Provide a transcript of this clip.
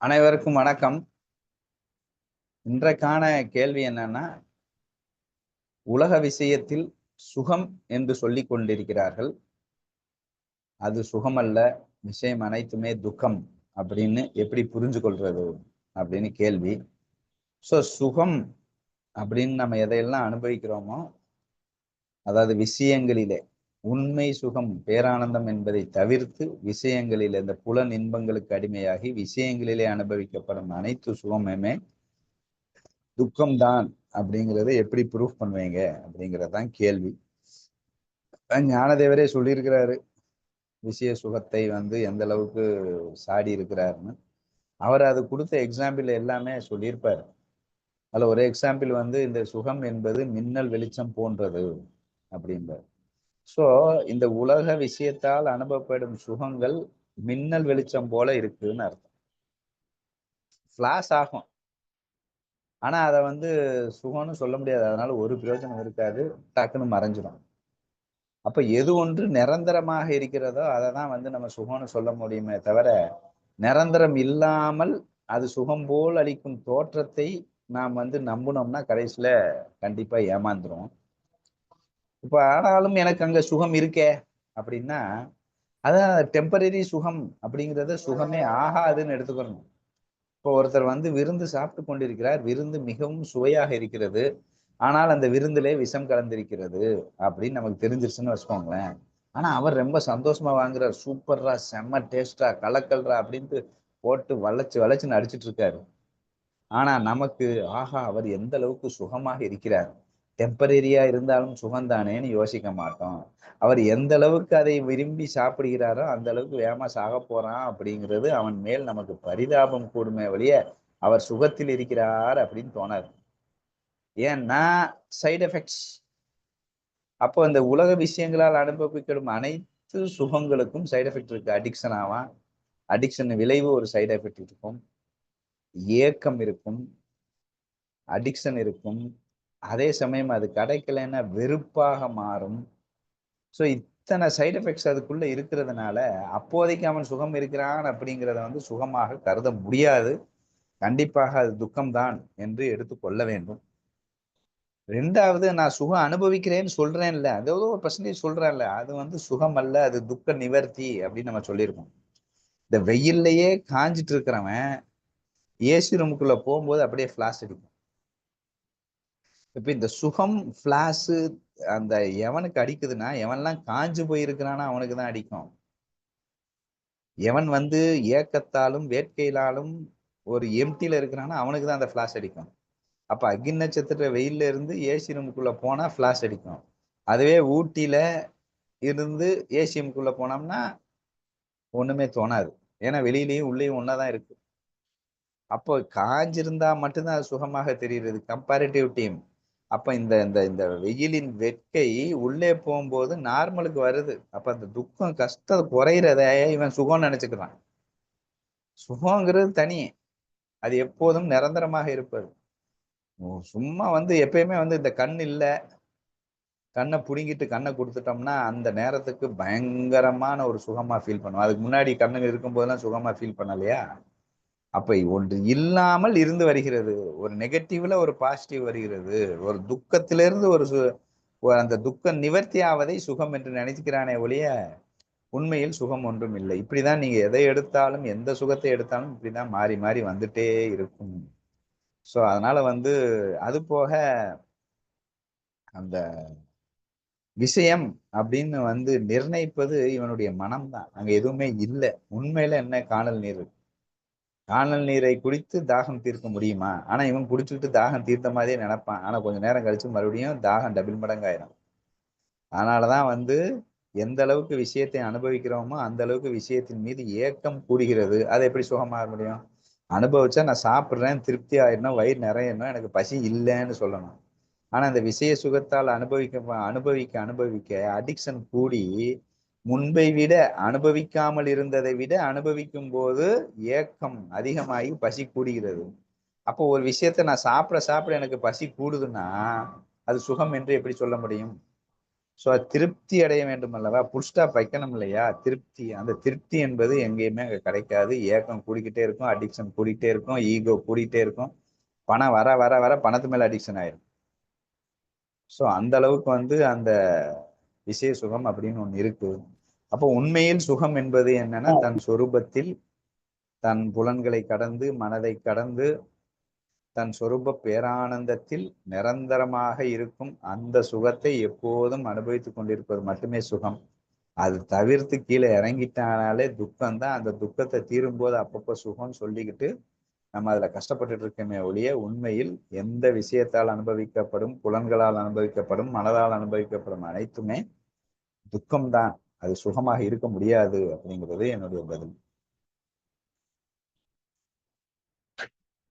அனைவருக்கும் வணக்கம். இன்றைக்கான கேள்வி என்னன்னா உலக விஷயத்தில் சுகம் என்று சொல்லிக் கொண்டிருக்கிறார்கள். அது சுகமல்ல விஷயம் அனைத்துமே துக்கம் அப்படின்னு எப்படி புரிஞ்சு கொள்றது அப்படின்னு கேள்வி. ஸோ சுகம் அப்படின்னு நம்ம எதையெல்லாம் அனுபவிக்கிறோமோ அதாவது விஷயங்களிலே உண்மை சுகம் பேரானந்தம் என்பதை தவிர்த்து விஷயங்களில் இந்த புல இன்பங்களுக்கு அடிமையாகி விஷயங்களிலே அனுபவிக்கப்படும் அனைத்து சுகமுமே துக்கம்தான் அப்படிங்கிறத எப்படி ப்ரூஃப் பண்ணுவீங்க? அப்படிங்கிறதான் கேள்வி. ஞானதேவரே சொல்லியிருக்கிறாரு விஷய சுகத்தை வந்து எந்த அளவுக்கு சாடி இருக்கிறாருன்னு. அவர் அது கொடுத்த எக்ஸாம்பிள் எல்லாமே சொல்லியிருப்பார். அதில் ஒரு எக்ஸாம்பிள் வந்து இந்த சுகம் என்பது மின்னல் வெளிச்சம் போன்றது அப்படின்றார் ஸோ இந்த உலக விஷயத்தால் அனுபவப்படும் சுகங்கள் மின்னல் வெளிச்சம் போல இருக்குன்னு அர்த்தம். ஃபிளாஷ் ஆகும். ஆனா அதை வந்து சுகம்னு சொல்ல முடியாது. அதனால ஒரு பிரயோஜனம் இருக்காது. டக்குன்னு மறைஞ்சிடும். அப்ப எது ஒன்று நிரந்தரமாக இருக்கிறதோ அதை தான் வந்து நம்ம சுகம்னு சொல்ல முடியுமே தவிர நிரந்தரம் இல்லாமல் அது சுகம் போல் அளிக்கும் தோற்றத்தை நாம் வந்து நம்பினோம்னா கடைசியில கண்டிப்பா ஏமாந்துரும் இப்ப ஆனாலும் எனக்கு அங்க சுகம் இருக்கே அப்படின்னா அதான் டெம்பரரி சுகம் அப்படிங்கிறத சுகமே ஆகாதுன்னு எடுத்துக்கணும். இப்போ ஒருத்தர் வந்து விருந்து சாப்பிட்டு கொண்டிருக்கிறார் விருந்து மிகவும் சுவையாக இருக்கிறது. ஆனால் அந்த விருந்திலே விஷம் கலந்திருக்கிறது அப்படின்னு நமக்கு தெரிஞ்சிருச்சுன்னு வச்சுக்கோங்களேன். ஆனா அவர் ரொம்ப சந்தோஷமா வாங்குறார். சூப்பர்ரா செம்ம டேஸ்டா கலக்கல்ரா அப்படின்ட்டு போட்டு வளைச்சு வளைச்சுன்னு அடிச்சிட்டு இருக்காரு. ஆனா நமக்கு ஆஹா அவர் எந்த அளவுக்கு சுகமாக இருக்கிறார்? டெம்பரரியா இருந்தாலும் சுகந்தானேன்னு யோசிக்க மாட்டோம். அவர் எந்த அளவுக்கு அதை விரும்பி சாப்பிடுகிறாரோ அந்த அளவுக்கு வேகமா சாக போறான் அப்படிங்கிறது அவன் மேல் நமக்கு பரிதாபம் கூடுமே வழிய அவர் சுகத்தில் இருக்கிறார் அப்படின்னு தோணாது. ஏன்னா சைடு எஃபெக்ட்ஸ் அப்போ இந்த உலக விஷயங்களால் அனுபவிக்கப்படும் அனைத்து சுகங்களுக்கும் சைடு எஃபெக்ட் இருக்கு. அடிக்ஷன் ஆவான். அடிக்ஷன் விளைவு ஒரு சைடு எஃபெக்ட் இருக்கும். ஏக்கம் இருக்கும். அடிக்ஷன் இருக்கும். அதே சமயம் அது கிடைக்கலன்னா வெறுப்பாக மாறும். ஸோ இத்தனை சைடு எஃபெக்ட்ஸ் அதுக்குள்ள இருக்கிறதுனால அப்போதைக்கு அவன் சுகம் இருக்கிறான் அப்படிங்கிறத வந்து சுகமாக கருத முடியாது. கண்டிப்பாக அது துக்கம்தான் என்று எடுத்துக்கொள்ள வேண்டும். ரெண்டாவது நான் சுகம் அனுபவிக்கிறேன்னு சொல்றேன்ல. அது ஒரு பர்சன்டேஜ் சொல்றேன்ல. அது வந்து சுகம் அல்ல அது துக்க நிவர்த்தி அப்படின்னு நம்ம சொல்லியிருக்கோம். இந்த வெயில்லையே காஞ்சிட்டு இருக்கிறவன் ஏசி ரூமுக்குள்ள போகும்போது அப்படியே ஃபிளாஷ் அடிக்கும். இப்போ இந்த சுகம் ஃப்ளாஷு அந்த எவனுக்கு அடிக்குதுன்னா எவன்லாம் காஞ்சு போயிருக்கிறானா அவனுக்கு தான் அடிக்கும். எவன் வந்து ஏக்கத்தாலும் வேட்கையிலாலும் ஒரு எம்டியில் இருக்கிறானா அவனுக்கு தான் அந்த ஃப்ளாஷ் அடிக்கும். அப்போ அக்னி நட்சத்திர வெயில்ல இருந்து ஏசி ரூமுக்குள்ளே போனால் ஃப்ளாஷ் அடிக்கும். அதுவே ஊட்டியில இருந்து ஏசி ரூமுக்குள்ளே போனோம்னா ஒன்றுமே தோணாது. ஏன்னா வெளியிலையும் உள்ளேயும் ஒன்னாதான் இருக்குது அப்போ காஞ்சிருந்தா மட்டும்தான் அது சுகமாக தெரிகிறது கம்பேரிட்டிவ் டீம் அப்ப இந்த இந்த இந்த வெயிலின் வெட்கை உள்ளே போகும்போது நார்மலுக்கு வருது. அப்ப அந்த துக்கம் கஷ்டம் குறையிறத இவன் சுகம் நினைச்சுக்கிறான். சுகங்கிறது தனி. அது எப்போதும் நிரந்தரமாக இருப்பது. சும்மா வந்து எப்பயுமே வந்து இந்த கண் இல்லை. கண்ணை புடுங்கிட்டு கண்ணை கொடுத்துட்டோம்னா அந்த நேரத்துக்கு பயங்கரமான ஒரு சுகமா ஃபீல் பண்ணுவோம் அதுக்கு முன்னாடி கண்ணுங்க இருக்கும்போதெல்லாம் சுகமா ஃபீல் பண்ணலையா? அப்ப ஒன்று இல்லாமல் இருந்து வருகிறது. ஒரு நெகட்டிவ்ல ஒரு பாசிட்டிவ் வருகிறது. ஒரு துக்கத்திலிருந்து ஒரு அந்த துக்கம் நிவர்த்தி ஆவதை சுகம் என்று நினைச்சுக்கிறானே ஒழிய உண்மையில் சுகம் ஒன்றும் இல்லை. இப்படிதான் நீங்க எதை எடுத்தாலும் எந்த சுகத்தை எடுத்தாலும் இப்படிதான் மாறி மாறி வந்துட்டே இருக்கும். ஸோ அதனால வந்து அது போக அந்த விஷயம் அப்படின்னு வந்து நிர்ணயிப்பது இவனுடைய மனம்தான். அங்க எதுவுமே இல்லை. உண்மையில என்ன காணல் நீர் காணல் நீரை குடித்து தாகம் தீர்க்க முடியுமா? ஆனா இவன் குடிச்சுட்டு தாகம் தீர்த்த மாதிரியே நினைப்பான். ஆனா கொஞ்ச நேரம் கழிச்சு மறுபடியும் தாகம் டபுள் மடங்காயிரும். அதனாலதான் வந்து எந்த அளவுக்கு விஷயத்தை அனுபவிக்கிறோமோ அந்த அளவுக்கு விஷயத்தின் மீது ஏக்கம் கூடுகிறது. அதை எப்படி சுகமாக முடியும்? அனுபவிச்சா நான் சாப்பிட்றேன் திருப்தி ஆயிடணும் வயிறு நிறையணும் எனக்கு பசி இல்லைன்னு சொல்லணும். ஆனா அந்த விஷய சுகத்தால் அனுபவிக்க அனுபவிக்க அனுபவிக்க அடிக்ஷன் கூடி முன்பை விட அனுபவிக்காமல் இருந்ததை விட அனுபவிக்கும் போது ஏக்கம் அதிகமாகி பசி கூடுகிறது. அப்போ ஒரு விஷயத்த நான் சாப்பிட சாப்பிட எனக்கு பசி கூடுதுன்னா அது சுகம் என்று எப்படி சொல்ல முடியும்? ஸோ திருப்தி அடைய வேண்டும் அல்லவா? புல்ஸ்டாப் வைக்கணும் இல்லையா? திருப்தி. அந்த திருப்தி என்பது எங்கேயுமே அங்கே கிடைக்காது. ஏக்கம் கூடிக்கிட்டே இருக்கும் அடிக்ஷன் கூடிக்கிட்டே இருக்கும் ஈகோ கூடிக்கிட்டே இருக்கும். பணம் வர வர வர பணத்து மேலே அடிக்ஷன் ஆயிரும். ஸோ அந்த அளவுக்கு வந்து அந்த விஷய சுகம் அப்படின்னு ஒன்று இருக்குது அப்போ உண்மையில் சுகம் என்பது என்னன்னா தன் சொரூபத்தில் தன் புலன்களை கடந்து மனதை கடந்து தன் சொரூப பேரானந்தத்தில் நிரந்தரமாக இருக்கும் அந்த சுகத்தை எப்போதும் அனுபவித்துக் கொண்டிருப்பது மட்டுமே சுகம். அது தவிர்த்து கீழே இறங்கிட்டானாலே துக்கம் தான் அந்த துக்கத்தை தீரும்போது அப்பப்போ சுகம்னு சொல்லிக்கிட்டு நம்ம அதுல கஷ்டப்பட்டுட்டு இருக்கோமே ஒழிய உண்மையில் எந்த விஷயத்தால் அனுபவிக்கப்படும் புலன்களால் அனுபவிக்கப்படும் மனதால் அனுபவிக்கப்படும் அனைத்துமே துக்கம்தான். அது சுகமாக இருக்க முடியாது அப்படிங்கிறது என்னுடைய பதில்.